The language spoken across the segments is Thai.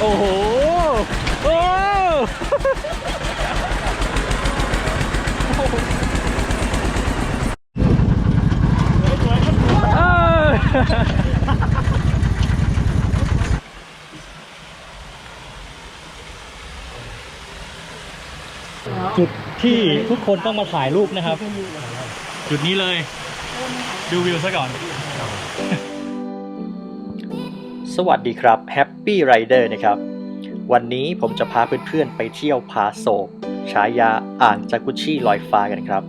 โอ้โห โอ้จุดที่ทุกคนต้องมาถ่ายรูปนะครับ จุดนี้เลย ดูวิวซะก่อน สวัสดีครับ Happy Rider นะครับ วันนี้ผมจะพาเพื่อนๆไปเที่ยวผาโศกฉายาอ่างจากุชิลอยฟ้ากันครับ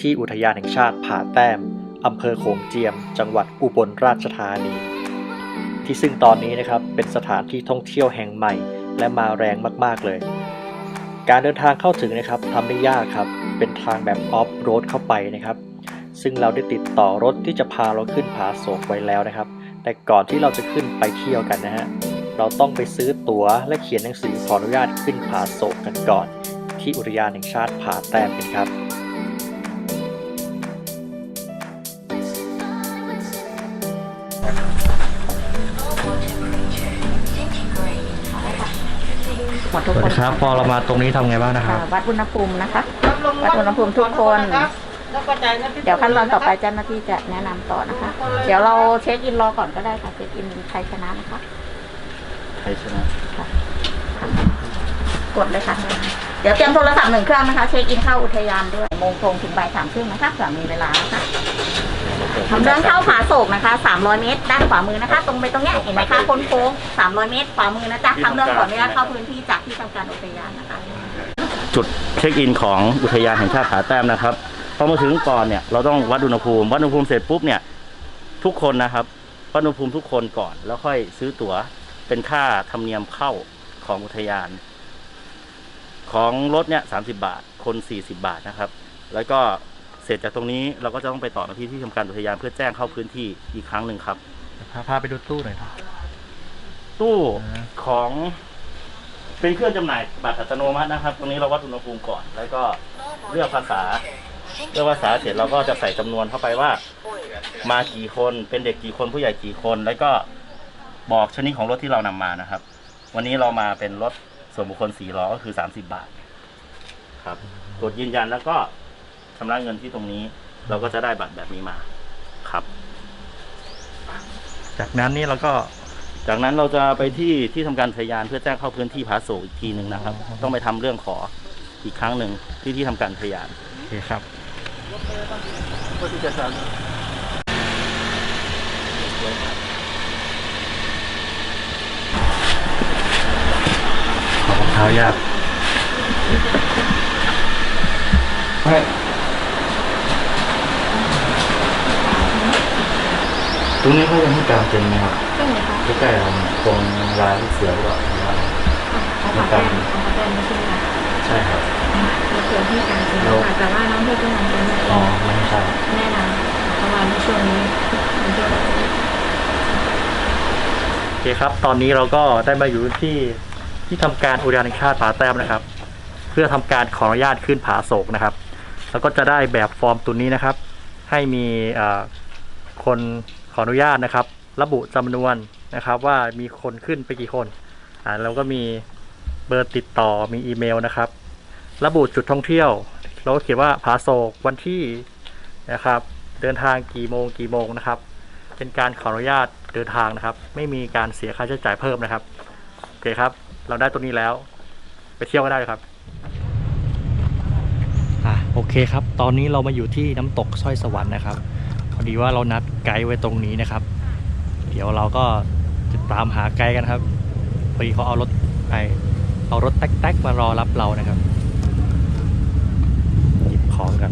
ที่อุทยานแห่งชาติผาแต้มอำเภอโขงเจียม จังหวัดอุบลราชธานี ที่ซึ่งตอนนี้นะครับเป็นสถานที่ท่องเที่ยวแห่งใหม่ และมาแรงมากๆเลย การเดินทางเข้าถึงนะครับทำไม่ยากครับ เป็นทางแบบออฟโรดเข้าไปนะครับ ซึ่งเราได้ติดต่อรถที่จะพาเราขึ้นผาโศกไว้แล้วนะครับ แต่ก่อนที่เราจะขึ้นไปเที่ยวกันนะฮะเราต้องไปซื้อตั๋วและเขียนหนังสือขออนุญาตขึ้นผาโศกกันก่อน ที่อุทยานแห่งชาติผาแต้มกันครับหมดทุกสวัสคนดีครับ พอเรามาตรงนี้ทำไงบ้างนะครับค่ะวัดอุณหภูมินะคะ วัดอุณหภูมิทุกคน เดี๋ยวขั้นตอนต่อไปเจ้าหน้าที่จะแนะนำต่อนะคะ เดี๋ยวเราเช็คอินรอก่อนก็ได้ค่ะเช็คอินใครชนะนะคะใครชนะกดเลยค่ะ เดี๋ยวเตรียมโทรศัพท์หนึ่งเครื่องนะคะ เช็คอินเข้าอุทยานด้วยโมงตรงถึงบ่ายสามครึ่งนะคะเผื่อมีเวลานะคะทำเดินเข้าผาโศกนะคะ 300 เมตร ด้านขวามือนะคะ ตรงไปตรงเนี้ยเห็นไหมคะโค้งๆ300 เมตร ขวามือนะจ๊ะทำเดินขออนุญาตเข้าพื้นที่จากที่ทำการอุทยานนะคะ จุดเช็คอินของอุทยานแห่งชาติผาแต้มนะครับ พอมาถึงก่อนเนี่ยเราต้องวัดอุณหภูมิวัดอุณหภูมิเสร็จปุ๊บเนี่ยทุกคนนะครับวัดอุณหภูมิทุกคนก่อน แล้วค่อยซื้อตั๋วเป็นค่าธรรมเนียมเข้าของอุทยาน ของรถเนี่ยสาบาท คนสี่สิบาทนะครับ แล้วก็เสร็จจากตรงนี้เราก็จะต้องไปต่อที่ที่ทำการอุทยานเพื่อแจ้งเข้าพื้นที่อีกครั้งหนึ่งครับพาพาไปดูตู้หน่อยครับตู้อ่าของเป็นเครื่องจำหน่ายบัตรอัตโนมัตินะครับ ตรงนี้เราวัดอุณหภูมิก่อน แล้วก็เลือกภาษา เลือกภาษาเสร็จเราก็จะใส่จำนวนเข้าไปว่า มากี่คนเป็นเด็กกี่คนผู้ใหญ่กี่คน แล้วก็บอกชนิดของรถที่เรานำมานะครับ วันนี้เรามาเป็นรถส่วนบุคคลสี่ล้อก็คือสามสิบบาท ครับกดยืนยันแล้วก็ชำระเงินที่ตรงนี้ เราก็จะได้บัตรแบบนี้มาครับ จากนั้นนี่เราก็จากนั้นเราจะไปที่ที่ทำการทยานเพื่อแจ้งเข้าพื้นที่ผาโศกอีกทีหนึ่งนะครับ ต้องไปทำเรื่องขออีกครั้งหนึ่งที่ที่ทำการทยานโอเคครับ ขอรองเท้ายากตรงนี้เขายังให้การเต็นไหมครับใกล้ๆเราตรงร้านเสือหรือเปล่าหรือว่ามีการใช่ครับ เผื่อที่การจริงค่ะแต่ว่าน้องเพื่อนก็ยังเป็นอ๋อไม่ใช่แน่นอนเพราะว่าในช่วงนี้มันช่วงโอเคครับ ตอนนี้เราก็ได้มาอยู่ที่ที่ทำการอุทยานแห่งชาติผาแต้มนะครับ เพื่อทำการขออนุญาตขึ้นผาโศกนะครับ แล้วก็จะได้แบบฟอร์มตัวนี้นะครับ ให้มีเอ่อคนขออนุญาตนะครับ ระบุจำนวนนะครับ ว่ามีคนขึ้นไปกี่คนอ่าแล้วก็มีเบอร์ติดต่อมีอีเมลนะครับ ระบุจุดท่องเที่ยว เราก็เขียนว่าผาโศกวันที่นะครับ เดินทางกี่โมงกี่โมงนะครับ เป็นการขออนุญาตเดินทางนะครับ ไม่มีการเสียค่าใช้จ่ายเพิ่มนะครับโอเคครับ เราได้ตัวนี้แล้ว ไปเที่ยวก็ได้ครับอะโอเคครับ ตอนนี้เรามาอยู่ที่น้ำตกสร้อยสวรรค์นะครับ พอดีว่าเรานัดไกด์ไว้ตรงนี้นะครับ เดี๋ยวเราก็จะตามหาไกด์กันครับพอดีเขาเอารถไปเอารถแท็กๆมารอรับเรานะครับ ของกัน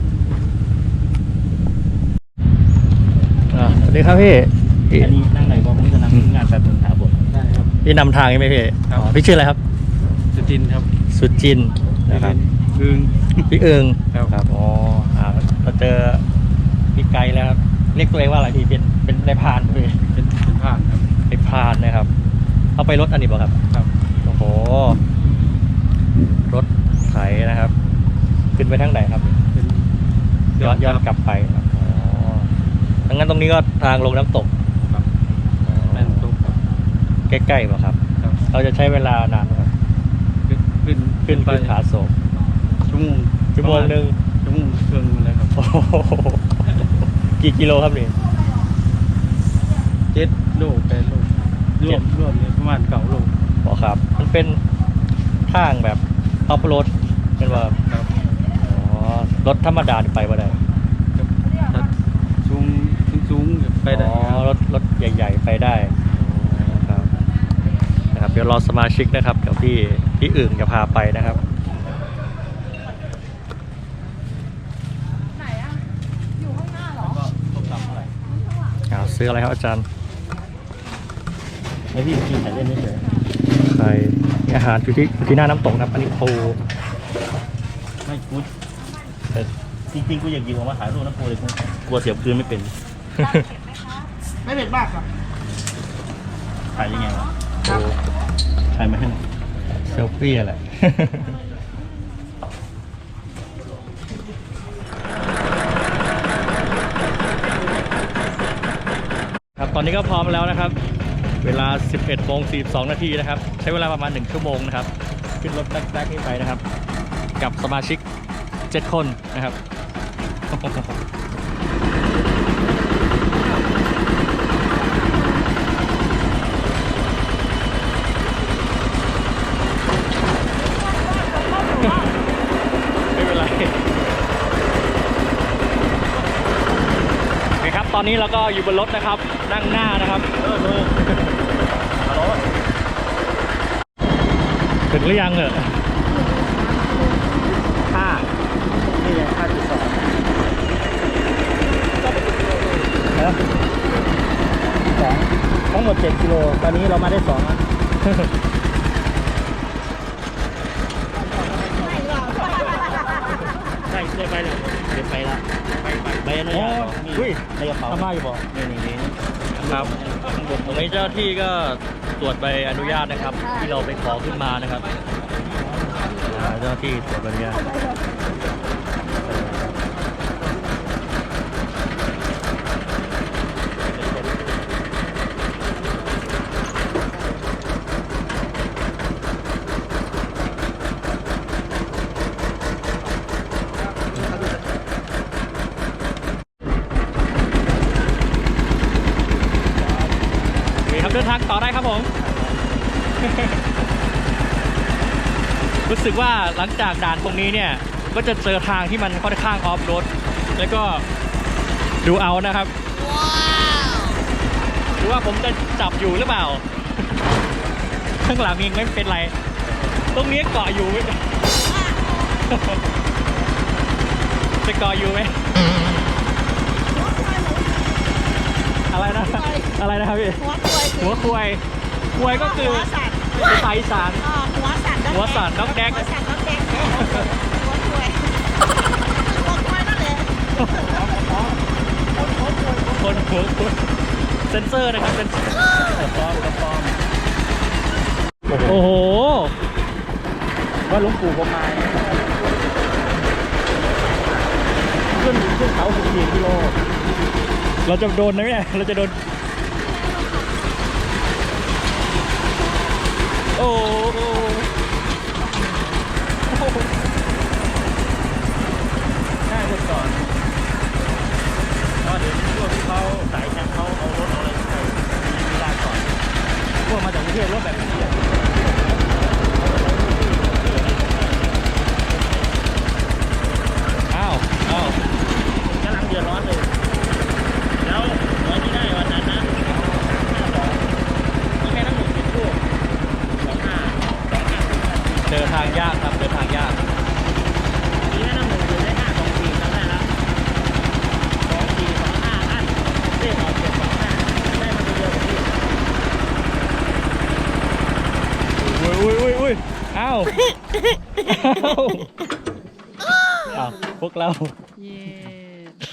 อะสวัสดีครับพี่พี่อันนี้นั่งไหนก็ผมจะนั่งงานแบบเป็นขาบทได้ครับพี่นำทางใช่ไหมพี่ครับอ๋อพี่ชื่ออะไรครับ สุจินครับ สุจินต์นะครับอึงพี่เอิงครับครับอ๋ออ่าเราเจอพี่ไกด์แล้วครับเรียกตัวเองว่าอะไรพี่เป็นเป็นนายพรานพี่เป็นเป็นผ่านครับนายพรานนะครับ เอาไปรถอันนี้บ่ครับครับโอ้โหรถไถนะครับ ขึ้นไปทางไหนครับเป็น ย้อนย้อนกลับไปครับอ๋อดังนั้นตรงนี้ก็ทางลงน้ำตกครับแม่นตุ๊กครับใกล้ๆป่ะครับครับ เราจะใช้เวลานานไหมครับขึ้นขึ้นขึ้นไปขึ้นผาโศกชั่วโมงชั่วโมงหนึ่งชั่วโมงครึ่งเลยครับโอ้โหกี่กิโลครับนี่เจ็ดโลแปดโลรเจ็วดมรวมเลยประมาณเก้าโลบอกครับ มันเป็นทางแบบออฟโรดเป็นว่าครับอ๋อ รถธรรมดานี่ไปว่าได้ครับถ้าสูงสูงๆไปได้อ๋อครับรถรถใหญ่ๆไปได้ครับนะครับ เดี๋ยวรอสมาชิกนะครับ เดี๋ยวพี่พี่อื่นจะพาไปนะครับก็ต้มตำเท่าไหร่อ่าซื้ออะไรครับอาจารย์ไม่พี่กินไข่เล่นเฉยใครอาหารอยู่ที่อยู่ที่หน้าน้ำตกนะครับ อันนี้ปูๆไม่กู แต่จริงๆกูอยากยิงออกมาถ่ายรูปนะกูเลยกูกลัวเสียบคืนไม่เป็นไม่เผ็ดมากครับถ่ายยังไงวะปูถ่ายมาให้หน่อยเซลฟี่อะไรครับตอนนี้ก็พร้อมแล้วนะครับ เวลา 11โมง42 นาทีนะครับ ใช้เวลาประมาณ 1 ชั่วโมงนะครับ ขึ้นรถแบ็คๆนี้ไปนะครับ กับสมาชิก 7คนนะครับไม่เป็นไรโอเคครับตอนนี้เราก็อยู่บนรถนะครับ นั่งหน้านะครับเออเออฮัลโหลถึงหรือยังเหรอ ห้านี่ไงห้าจุดสอง นะสองทั้งหมดเจ็ดกิโล ตอนนี้เรามาได้สองแล้วใช่ได้ไปแล้วเดี๋ยวไปละใบอนุญาตนี่อุ้ยในกระเป๋าทำมาอยู่บ่นี่นี่นี่ครับตรงนี้เจ้าที่ก็ตรวจใบอนุญาตนะครับ ที่เราไปขอขึ้นมานะครับเจ้าหน้าที่ตรวจใบอนุญาตโอเคครับเดินทางต่อได้ครับผม รู้ สึกว่าหลังจากด่านตรงนี้เนี่ยก็จะเจอทางที่มันค่อนข้างออฟโรดแล้วก็ดูเอานะครับหรือว่าผมจะจับอยู่หรือเปล่า ข้างหลังเองไม่เป็นไร ตรงนี้เกาะอยู่ไหมจะเกาะอยู่ไหมอะไรนะ อะไรนะครับพี่หัวควยหัวควายควายก็คือหัวสัตว์ ภาษาอีสาน อ๋อหัวสัตว์หัวสัตว์นกแดก หัวสัตว์นกแดกหัวควยหัวควยนั่นแหละคนหัวคนเซนเซอร์นะครับเซนเซอร์กระป๋อมกระป๋อมโอ้โห ว่าหลวงปู่ผมมาขึ้นขึ้นเขา14กิโล เราจะโดนนะเนี่ย เราจะโดน โ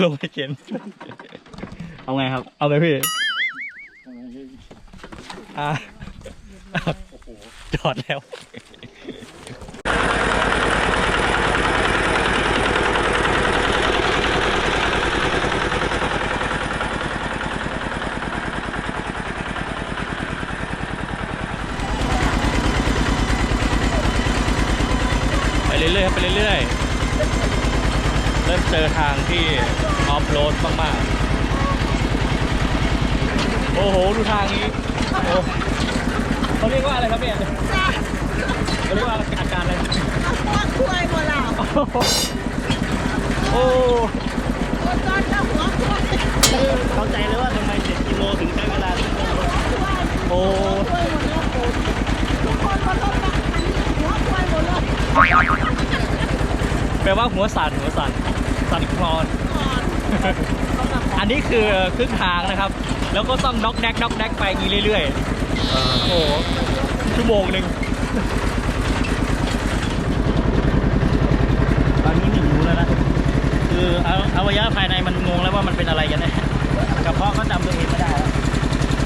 ลงไปเข็นเอาไงครับ เอาไปพี่จอดแล้วไปเรื่อยๆครับไปเรื่อยๆ เริ่มเจอทางที่ ออฟโรดมากๆ โอ้โห ดูทางนี้โอ้เขาเรียกว่าอะไรครับเนี่ยเขาเรียกว่าอาการอะไรหัวคุยหมดแล้วโอ้ตอนจะหัวคุยเข้าใจเลยว่าทำไม7กิโลถึงใช้เวลาถึงชั่วโมงโอ้ทุกคนบนรถบัสหัวคุยหมดเลยแปลว่าหัวสั่นหัวสั่นสั่นคลอน อันนี้คือครึ่งทางนะครับ แล้วก็ต้องน็อกแดกน็อกแดกไปอย่างนี้เรื่อยๆ โอ้โหชั่วโมงหนึ่งตอนนี้ไม่รู้แล้วนะ คือเอาอวัยวะภายในมันงงแล้วว่ามันเป็นอะไรกันแน่กระเพาะก็จำตัวเองไม่ได้แล้ว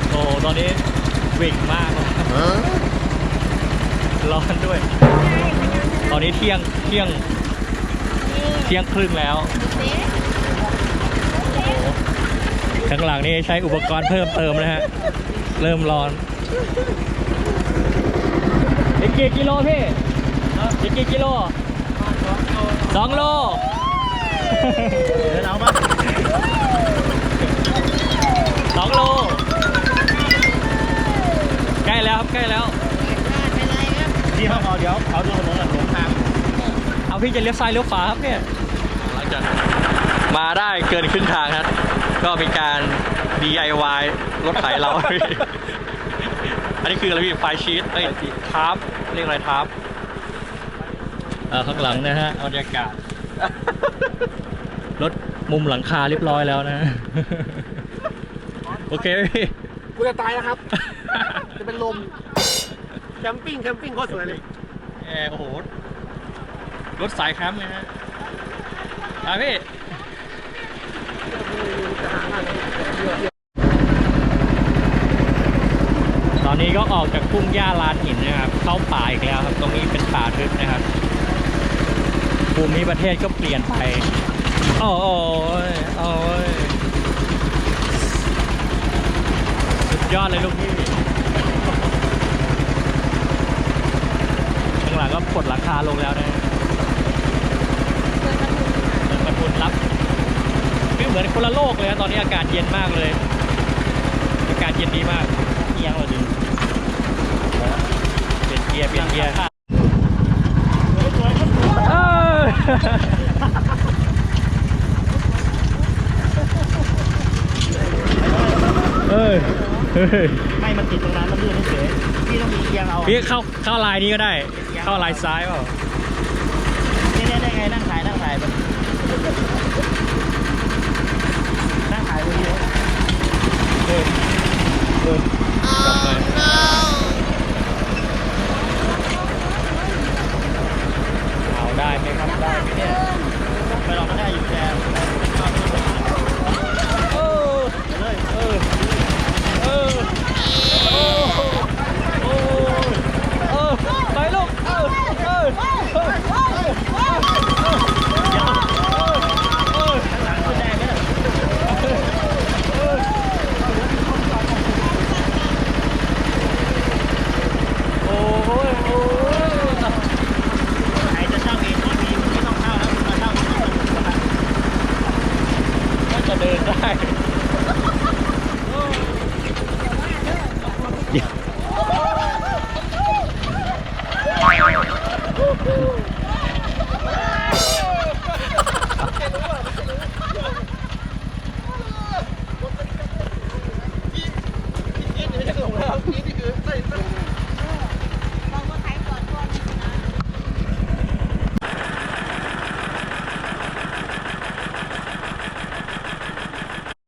โอ้โหตอนนี้วิ่งมากเลยร้อนด้วย ตอนนี้เที่ยงเที่ยงเที่ยงครึ่งแล้วโอ้โห ข้างหลังนี่ใช้อุปกรณ์เพิ่มเติมนะฮะ เริ่มร้อนอีกกี่กิโลพี่อีกกี่กิโลสองโลเดินเอาปะสองโล ใกล้แล้วครับใกล้แล้วที่ห้องเอาเดี๋ยวเขาดูถนนหลงทางเอาพี่จะเลี้ยวซ้ายเลี้ยวขวาครับเนี่ยหลังจากมาได้เกินครึ่งทางครับ ก็มีการ DIY รถไถเรา อันนี้คืออะไรพี่ไฟชีตเอ้ยทาร์ปเรียกอะไรทาร์ปเอ่อข้างหลังนะฮะบรรยากาศ รถมุมหลังคาเรียบร้อยแล้วนะ โอเคไหมพี่กูจะตายแล้วครับ จะเป็นลม แคมปิ้งแคมปิ้งโคตรสวยเลยแอร์โอ้โห รถสายแคมป์ไงฮะไปพี่ ตอนนี้ก็ออกจากทุ่งหญ้าลานหินนะครับ เข้าป่าอีกแล้วครับ ตรงนี้เป็นป่าทึบนะครับ ภูมิประเทศก็เปลี่ยนไป โอ้ยโอ้ยสุดยอดเลยลูกพี่ข้างหลังก็ปลดหลังคาลงแล้วนะเปิดประทุนรับ คือเหมือนคนละโลกเลยนะตอนนี้อากาศเย็นมากเลย อากาศเย็นดีมากเอียงเลยดิเปลี่ยนเกียร์เปลี่ยนเกียร์เอ้ยเอ้ยเฮ้ยไม่มันติดตรงนั้นมันลื่นเฉยๆพี่ต้องมีเอียงเอาพี่เข้าเข้าลายนี้ก็ได้ เข้าลายซ้ายเปล่านี่ได้ได้ไงนั่งถ่ายนั่งถ่ายมันนั่งถ่ายไปเยอะ เออเออจับไปเอาได้ไหมครับได้ไหมเนี่ยไปลองก็ได้อยู่แต่ เออ เลย เออ เออ โอ้โอ้เออ ไปลูก เออ เออ เออ เดี๋ยว เออ ข้างหลังคุณได้ไหมล่ะโอ้ยโอ้ยใครจะเช่าเองก็มีมันไม่ต้องเช่าแล้วมาเช่าที่นี่ต้อง น่าจะเดินได้ เดี๋ยว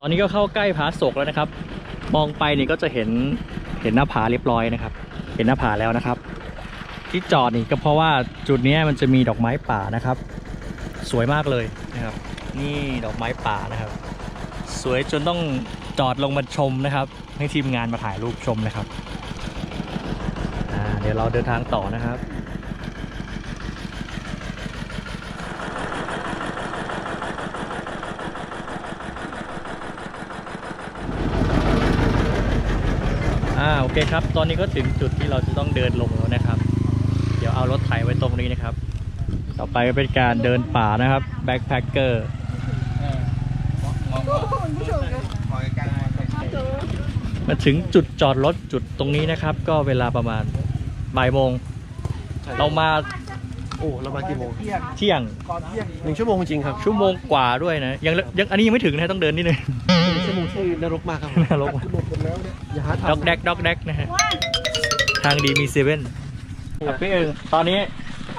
ตอนนี้ก็เข้าใกล้ผาโศกแล้วนะครับ มองไปนี่ก็จะเห็นเห็นหน้าผาเรียบร้อยนะครับ เห็นหน้าผาแล้วนะครับ ที่จอดนี่ก็เพราะว่าจุดนี้มันจะมีดอกไม้ป่านะครับ สวยมากเลยนะครับ นี่ดอกไม้ป่านะครับ สวยจนต้อง จอดลงมาชมนะครับ ให้ทีมงานมาถ่ายรูปชมนะครับเดี๋ยวเราเดินทางต่อนะครับอ่าโอเคครับ ตอนนี้ก็ถึงจุดที่เราจะต้องเดินลงแล้วนะครับ เดี๋ยวเอารถไถไว้ตรงนี้นะครับ ต่อไปก็เป็นการเดินป่านะครับแบ็คแพคเกอร์ มาถึงจุดจอดรถจุดตรงนี้นะครับ ก็เวลาประมาณบ่ายโมง เรามาโอ้เรามากี่โมงเที่ยงหนึ่งชั่วโมงจริงครับชั่วโมงกว่าด้วยนะยังยังอันนี้ยังไม่ถึงนะต้องเดินนิดนึงหนึ่งชั่วโมงที่นรกมากครับนรกมากอย่าหาด็อกทำแดกด็อกแดกนะฮะทางดีมีเซเว่นครับพี่เอิงตอนนี้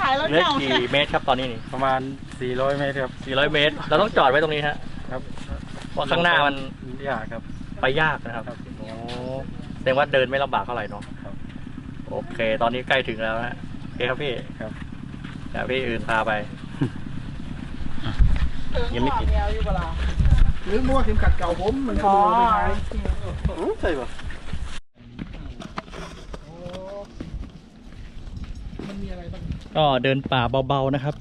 ขายรถเหลือเก่ากี่เมตรครับตอนนี้นี่ประมาณ 400 เมตรครับ400 เมตร เราต้องจอดไว้ตรงนี้ฮะครับเพราะข้างหน้ามันยากครับ ไปยากนะครับโอ้แสดงว่าเดินไม่ลำบากเท่าไหร่เนาะครับโอเค ตอนนี้ใกล้ถึงแล้วนะโอเคครับพี่ครับเดี๋ยวพี่อื่นพาไป ยังไม่ติดหรือมั่วเข็มขัดเก่าผมมันขโมยไปไหมใช่ปะก็เดินป่าเบาๆนะครับ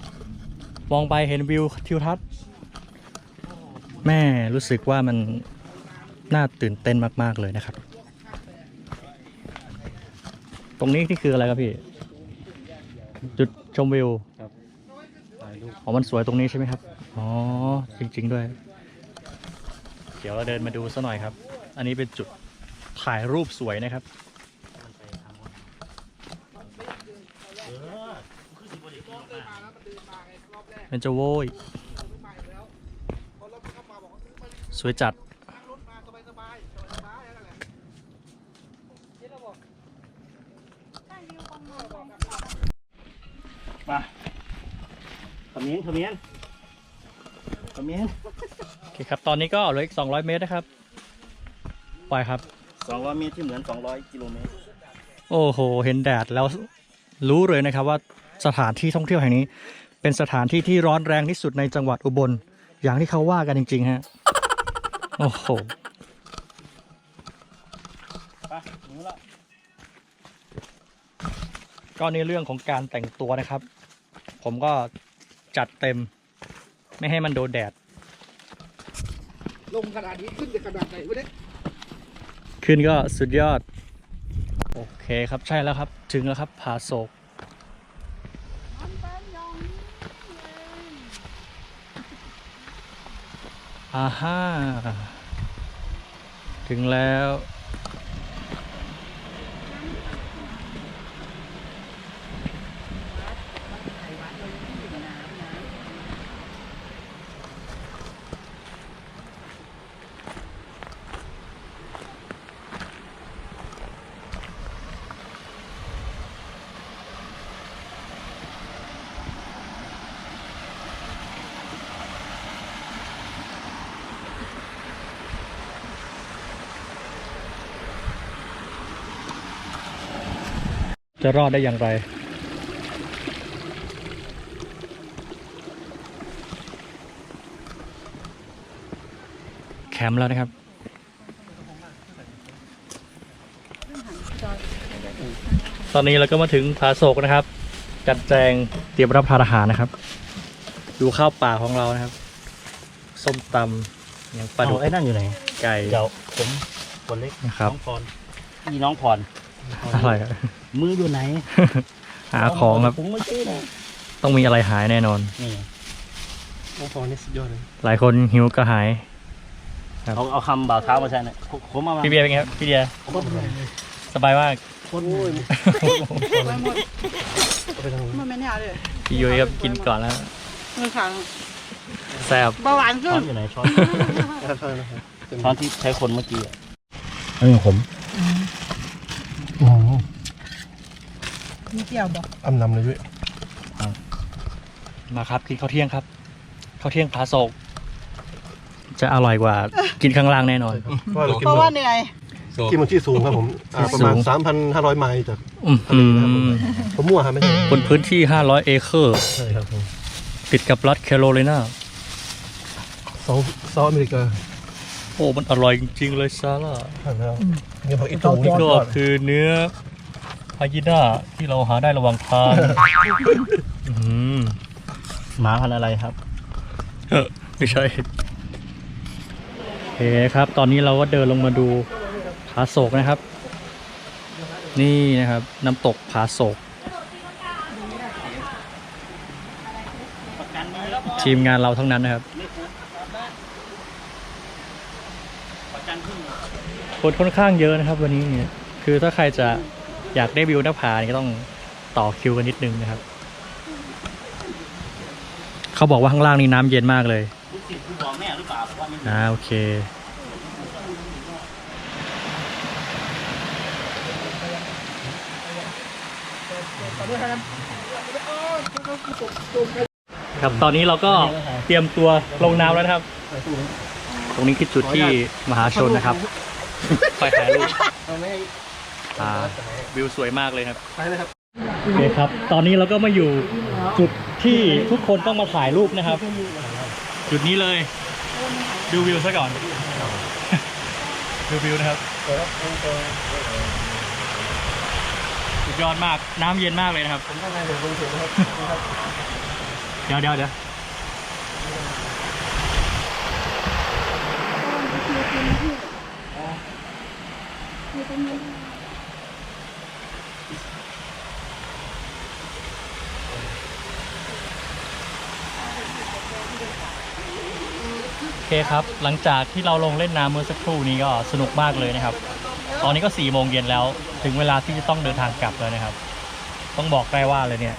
มองไปเห็นวิวทิวทัศน์ แม่รู้สึกว่ามัน น่าตื่นเต้นมาก ๆ เลยนะครับ ตรงนี้นี่คืออะไรครับพี่ จุดชมวิวถ่ายรูปอ๋อมันสวยตรงนี้ใช่ไหมครับ อ๋อ จริง ๆ ด้วย เดี๋ยวเราเดินมาดูซะหน่อยครับ อันนี้เป็นจุดถ่ายรูปสวยนะครับเป็นจะโว้ยสวยจัด มาขมิ้นขมิ้นขมิ้นโอเคครับ ตอนนี้ก็เหลืออีก 200 เมตรนะครับ ปล่อยครับสองร้อยเมตรที่เหมือนสองร้อยกิโลเมตร โอ้โห เห็นแดดแล้วรู้เลยนะครับว่าสถานที่ท่องเที่ยวแห่งนี้ เป็นสถานที่ที่ร้อนแรงที่สุดในจังหวัดอุบล อย่างที่เขาว่ากันจริงๆฮะ โอ้โหไปถึงแล้วก็ในเรื่องของการแต่งตัวนะครับ ผมก็จัดเต็ม ไม่ให้มันโดนแดด ลงขนาดนี้ขึ้นจะขนาดไหนวะเนี่ยขึ้นก็สุดยอด โอเคครับใช่แล้วครับ ถึงแล้วครับผาโศกอ่าฮ่าถึงแล้ว จะรอดได้อย่างไร แคมป์แล้วนะครับ ตอนนี้เราก็มาถึงผาโศกนะครับ จัดแจงเตรียมรับประทานอาหารนะครับ ดูข้าวป่าของเรานะครับ ส้มตำอย่างปลาดุกเอาไอ้นั่นอยู่ไหน ไก่เดี๋ยวผมคนเล็กนะครับน้องพรพี่น้องพร อะไรครับมืออยู่ไหน หาของครับ ผมไม่ใช่นะต้องมีอะไรหายแน่นอน นี่โอ้โหนี่สุดยอดเลยหลายคนหิวก็หาย ครับ เอาเอาคำบ่าวเท้ามาใช่ไหมผมเอามาพี่เบียร์เป็นไงครับพี่เบียร์สบายมากโอ้ยมันไม่แน่เลยพี่ยุ้ยครับกินก่อนแล้วมือขังแซ่บเบาหวานช้ขึ้อนนอยู่ไหนช้อนใช่นะครับช้อนที่ใช้คนเมื่อกี้อะอันนี้ผมโอ้โห มีเกี่ยวบอกอำนำเลยด้วยมาครับกินข้าวเที่ยงครับข้าวเที่ยงผาโศกจะอร่อยกว่ากินข้างล่างแน่นอนเพราะเรากินเพราะบว่านเหนื่อยกินบนที่สูงครับผมอ่าประมาณสูง3,500 ไมล์จากอื้อหือผมมั่วครับไม่ใช่บนพื้นที่ 500 เอเคอร์ใช่ครับผมติดกับรัฐแคโรไลนาซอสซอสอเมริกาโอ้มันอร่อยจริงๆเลยซาร่าผ่านแล้วเนี่ยพออีตูนี่นี่ก็ก็คือเนื้อพายิน่าที่เราหาได้ระหว่างทางอื้อหือหมาพันธุ์อะไรครับเออไม่ใช่โอเคครับ ตอนนี้เราก็เดินลงมาดูผาโศกนะครับ นี่นะครับ น้ำตกผาโศกประกันมีแล้วพอทีมงานเราทั้งนั้นนะครับประกันครึ่งคนค่อนข้างเยอะนะครับ วันนี้เนี่ยคือถ้าใครจะ อยากได้วิวหน้าผาเนี่ยก็ต้องต่อคิวกันนิดนึงนะครับ เขาบอกว่าข้างล่างนี่น้ำเย็นมากเลยลูกศิษย์คุณบอกแม่หรือเปล่าบอกว่าไม่อ่าโอเค ครับตอนนี้เราก็เตรียมตัวลงน้ำแล้วนะครับ ตรงนี้คือจุดที่มหาชนนะครับ ไปถ่ายรูป อ่าวิวสวยมากเลยครับไปเลยครับโอเคครับ ตอนนี้เราก็มาอยู่จุดที่ทุกคนต้องมาถ่ายรูปนะครับ จุดนี้เลย ดูวิวซะก่อน ดูวิวนะครับสุดยอดมากน้ำเย็นมากเลยนะครับ ผมทำงานถึงกรุงเทพนะครับ เดี๋ยวเดี๋ยวเดี๋ยวโอ เคครับ หลังจากที่เราลงเล่นน้ำเมื่อสักครู่นี้ก็สนุกมากเลยนะครับ ตอนนี้ก็สี่โมงเย็นแล้ว ถึงเวลาที่จะต้องเดินทางกลับแล้วนะครับ ต้องบอกได้ว่าเลยเนี่ย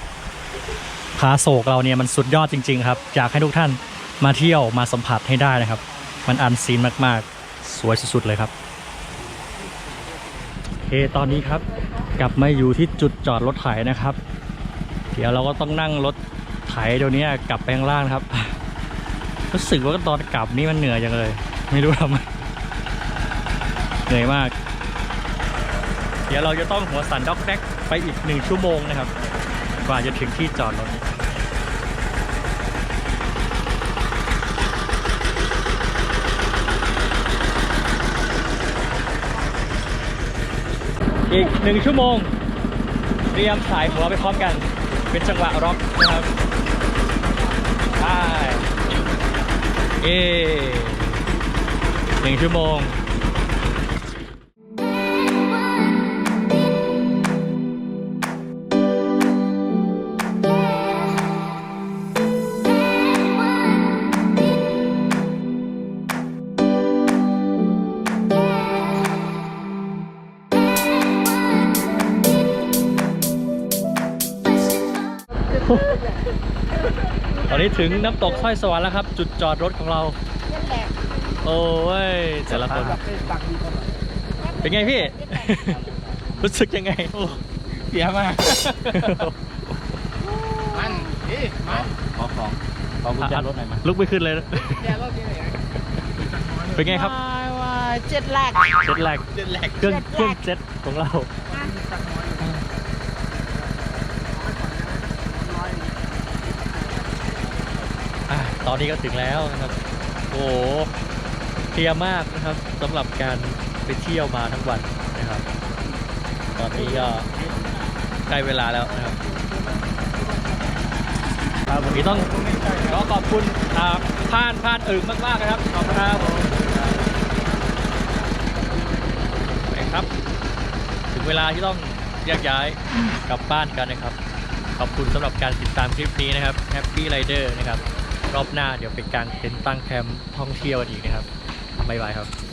ผาโศกเราเนี่ยมันสุดยอดจริง ๆ ครับ อยากให้ทุกท่านมาเที่ยวมาสัมผัสให้ได้นะครับ มันอันซีนมากๆ สวยสุดๆเลยครับโอเคตอนนี้ครับ กลับมาอยู่ที่จุดจอดรถไถนะครับ เดี๋ยวเราก็ต้องนั่งรถไถเดี๋ยวนี้กลับไปข้างล่างครับ รู้สึกว่าตอนกลับนี่มันเหนื่อยจังเลย ไม่รู้ทำไมเหนื่อยมาก เดี๋ยวเราจะต้องหัวสันด็อกแดกไปอีกหนึ่งชั่วโมงนะครับ กว่าจะถึงที่จอดรถอีกหนึ่งชั่วโมง เตรียมสายหัวไปพร้อมกัน เป็นจังหวะร็อกนะครับไป เอ๊หนึ่งชั่วโมง ถึงน้ำตกสร้อยสวรรค์แล้วครับ จุดจอดรถของเรา โอ้ยแต่ละคน เป็นไงพี่ รู้สึกยังไงเสียมากมันนี่มันขอของขอกุญแจรถหน่อยมาลุกไม่ขึ้นเลยนะเดี๋ยวรถที่ไหนเป็นไงครับว่าเจ็ดแรกเจ็ตแรกเจ็ดแรกเครื่องเครื่องเจ็ตของเรา อะ ตอนนี้ก็ถึงแล้วนะครับ โอ้โหเพลียมากนะครับสำหรับการไปเที่ยวมาทั้งวันนะครับ ตอนนี้ก็ใกล้เวลาแล้วนะครับครับวันนี้ต้องขอขอบคุณอ่าพานพานอึ่งมากๆนะครับขอบคุณครับไปครับ ถึงเวลาที่ต้องแยกย้ายกลับบ้านกันนะครับ ขอบคุณสำหรับการติดตามคลิปนี้นะครับ Happy Rider นะครับ รอบหน้าเดี๋ยวเป็นการเต็นตั้งแคมป์ท่องเที่ยวอีกนะครับบ๊ายบายครับ